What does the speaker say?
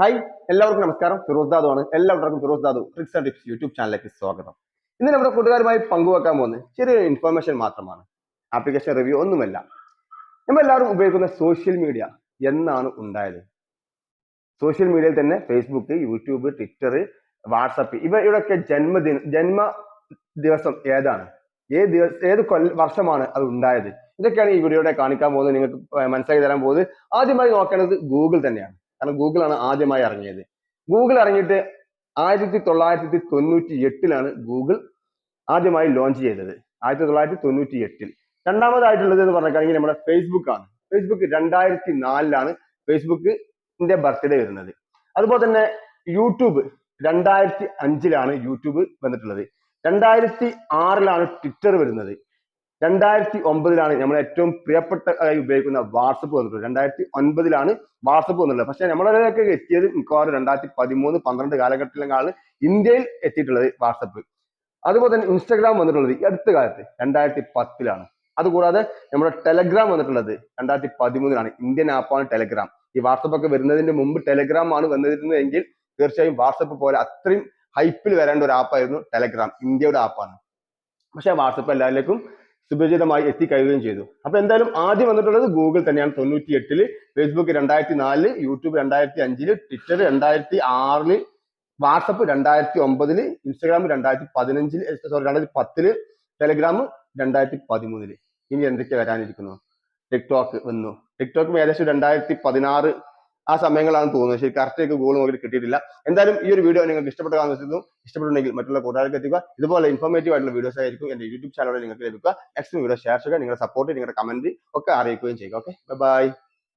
Hi എല്ലാവർക്കും നമസ്കാരം. ഫിറോസ് ദാദു ആണ്. എല്ലാവർക്കും Firoz Dadu tricks and tips YouTube ചാനലിലേക്ക് സ്വാഗതം. ഇന്ന് നമ്മുടെ കൂട്ടുകാരുമായി പങ്കുവെക്കാൻ പോകുന്നത് ചെറിയ ഇൻഫർമേഷൻ മാത്രമാണ്. ആപ്ലിക്കേഷൻ റിവ്യൂ ഒന്നുമല്ല. നമ്മൾ എല്ലാവരും ഉപയോഗിക്കുന്ന സോഷ്യൽ മീഡിയ എന്നാണ് ഉണ്ടായത്. സോഷ്യൽ മീഡിയയിൽ തന്നെ ഫേസ്ബുക്ക് യൂട്യൂബ് ട്വിറ്റർ വാട്സപ്പ് ഇവിടെയൊക്കെ ജന്മദിന ജന്മ ദിവസം ഏതാണ്? ഏത് ദിവസം ഏത് കൊല്ല വർഷമാണ് അത് ഉണ്ടായത്? ഇതൊക്കെയാണ് ഈ വീഡിയോയുടെ കാണിക്കാൻ പോകുന്നത്. നിങ്ങൾക്ക് മനസ്സിലാക്കി തരാൻ പോകുന്നത്. ആദ്യമായി നോക്കേണ്ടത് ഗൂഗിൾ തന്നെയാണ്. കാരണം ഗൂഗിൾ ആണ് ആദ്യമായി ഇറങ്ങിയത്. ഗൂഗിൾ ഇറങ്ങിയിട്ട് ആയിരത്തി തൊള്ളായിരത്തി തൊണ്ണൂറ്റി എട്ടിലാണ് ഗൂഗിൾ ആദ്യമായി ലോഞ്ച് ചെയ്തത്. ആയിരത്തി തൊള്ളായിരത്തി തൊണ്ണൂറ്റി എട്ടിൽ രണ്ടാമതായിട്ടുള്ളത് എന്ന് പറഞ്ഞിട്ടുണ്ടെങ്കിൽ നമ്മുടെ ഫേസ്ബുക്ക് ആണ്. ഫേസ്ബുക്ക് രണ്ടായിരത്തി നാലിലാണ് ഫേസ്ബുക്കിന്റെ ബർത്ത്ഡേ വരുന്നത്. അതുപോലെ തന്നെ യൂട്യൂബ് രണ്ടായിരത്തി അഞ്ചിലാണ് യൂട്യൂബ് വന്നിട്ടുള്ളത്. രണ്ടായിരത്തി ആറിലാണ് ട്വിറ്റർ വരുന്നത്. രണ്ടായിരത്തി ഒമ്പതിലാണ് നമ്മൾ ഏറ്റവും പ്രിയപ്പെട്ട ആയി ഉപയോഗിക്കുന്ന വാട്സപ്പ് വന്നിട്ടുള്ളത്. രണ്ടായിരത്തി ഒൻപതിലാണ് വാട്സപ്പ് വന്നിട്ടുള്ളത്. പക്ഷെ നമ്മളൊക്കെ എത്തിയത് മിക്കവാറും രണ്ടായിരത്തി പതിമൂന്ന് പന്ത്രണ്ട് കാലഘട്ടത്തിലാണ് ഇന്ത്യയിൽ എത്തിയിട്ടുള്ളത് വാട്സപ്പ്. അതുപോലെ തന്നെ ഇൻസ്റ്റാഗ്രാം വന്നിട്ടുള്ളത് ഈ അടുത്ത കാലത്ത് രണ്ടായിരത്തി പത്തിലാണ് അതുകൂടാതെ നമ്മുടെ ടെലഗ്രാം വന്നിട്ടുള്ളത് രണ്ടായിരത്തി പതിമൂന്നിലാണ് ഇന്ത്യൻ ആപ്പാണ് ടെലഗ്രാം. ഈ വാട്സപ്പ് ഒക്കെ വരുന്നതിന്റെ മുമ്പ് ടെലഗ്രാം ആണ് വന്നിരുന്നതെങ്കിൽ തീർച്ചയായും വാട്സപ്പ് പോലെ അത്രയും ഹൈപ്പിൽ വരേണ്ട ഒരു ആപ്പായിരുന്നു ടെലഗ്രാം. ഇന്ത്യയുടെ ആപ്പാണ്. പക്ഷെ വാട്സപ്പ് എല്ലാവരിലേക്കും സുപരിചിതമായി എത്തിക്കഴിയുകയും ചെയ്തു. അപ്പൊ എന്തായാലും ആദ്യം വന്നിട്ടുള്ളത് ഗൂഗിൾ തന്നെയാണ്. തൊണ്ണൂറ്റി എട്ടിൽ ഫേസ്ബുക്ക് രണ്ടായിരത്തി നാലിൽ യൂട്യൂബ് രണ്ടായിരത്തി അഞ്ചിൽ ട്വിറ്റർ രണ്ടായിരത്തി ആറിൽ വാട്സപ്പ് രണ്ടായിരത്തി ഒമ്പതിൽ ഇൻസ്റ്റാഗ്രാം രണ്ടായിരത്തി പതിനഞ്ചിൽ സോറി രണ്ടായിരത്തി പത്തിൽ ടെലഗ്രാം രണ്ടായിരത്തി പതിമൂന്നിൽ ഇനി എന്തൊക്കെ വരാനിരിക്കുന്നു? ടിക്ടോക്ക് വന്നു. ടിക്ടോക്ക് ഏകദേശം രണ്ടായിരത്തി പതിനാറ് ആ സമയങ്ങളാണ് തോന്നുന്നത്. ശരി കറക്റ്റ് ഗോൾ നോക്കിയിട്ട് കിട്ടിയിട്ടില്ല. എന്തായാലും ഈ ഒരു വീഡിയോ നിങ്ങൾക്ക് ഇഷ്ടപ്പെട്ട കാണുന്നു ഇഷ്ടപ്പെട്ടുണ്ടെങ്കിൽ മറ്റുള്ള കൂട്ടുകാർക്ക് എത്തിക്കുക. ഇതുപോലെ ഇൻഫോർമേറ്റീവ് ആയിട്ടുള്ള വീഡിയോസ് ആയിരിക്കും എന്റെ യൂട്യൂബ് ചാനലിൽ നിങ്ങൾക്ക് ലഭിക്കുക. നെക്സ്റ്റ് വീഡിയോ ഷെയർ ചെയ്യുക. നിങ്ങളുടെ സപ്പോർട്ട് നിങ്ങളുടെ കമന്റ് ഒക്കെ അറിയിക്കുകയും ചെയ്യുക. Okay bye